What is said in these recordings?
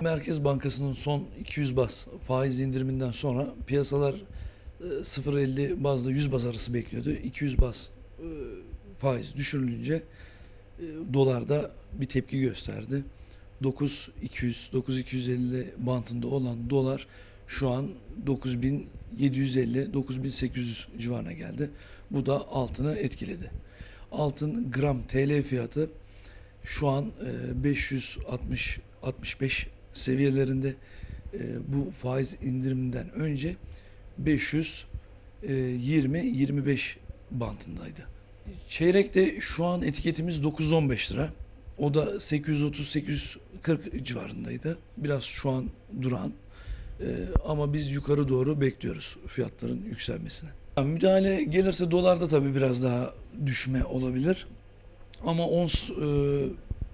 Merkez Bankası'nın son 200 bas faiz indiriminden sonra piyasalar e, 0.50 bazla 100 baz arası bekliyordu. 200 bas e, faiz düşürülünce e, dolarda bir tepki gösterdi. 9200 9250 bantında olan dolar şu an 9750 9800 civarına geldi. Bu da altını etkiledi. Altın gram TL fiyatı şu an e, 560 65 seviyelerinde e, bu faiz indiriminden önce 520 25 bantındaydı. Çeyrekte şu an etiketimiz 915 lira. O da 830-840 civarındaydı. Biraz şu an duran. Ee, ama biz yukarı doğru bekliyoruz fiyatların yükselmesini. Yani müdahale gelirse dolarda tabii biraz daha düşme olabilir. Ama ons e,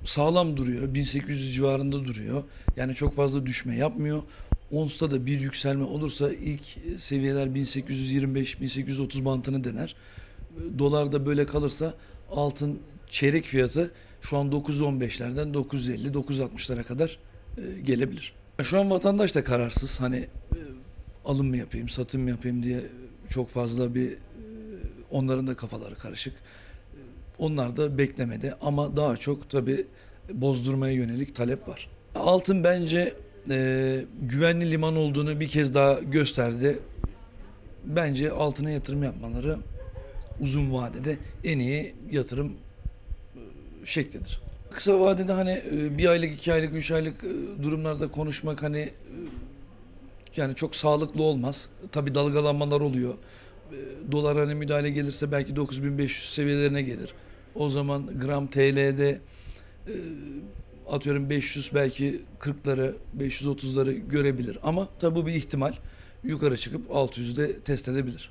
sağlam duruyor. 1800 civarında duruyor. Yani çok fazla düşme yapmıyor. Ons'ta da bir yükselme olursa ilk seviyeler 1825-1830 bantını dener. Dolarda böyle kalırsa altın çeyrek fiyatı şu an 915'lerden 950-960'lara kadar e, gelebilir. Şu an vatandaş da kararsız. Hani e, alım mı yapayım, satım mı yapayım diye çok fazla bir e, onların da kafaları karışık. Onlar da beklemede ama daha çok tabi bozdurmaya yönelik talep var. Altın bence e, güvenli liman olduğunu bir kez daha gösterdi. Bence altına yatırım yapmaları uzun vadede en iyi yatırım e, şeklidir. Kısa vadede hani e, bir aylık, iki aylık, üç aylık e, durumlarda konuşmak hani yani çok sağlıklı olmaz. Tabii dalgalanmalar oluyor. Dolar hani müdahale gelirse belki 9500 seviyelerine gelir. O zaman gram TL'de e, atıyorum 500 belki 40'ları 530'ları görebilir. Ama tabii bu bir ihtimal. Yukarı çıkıp 600'de test edebilir.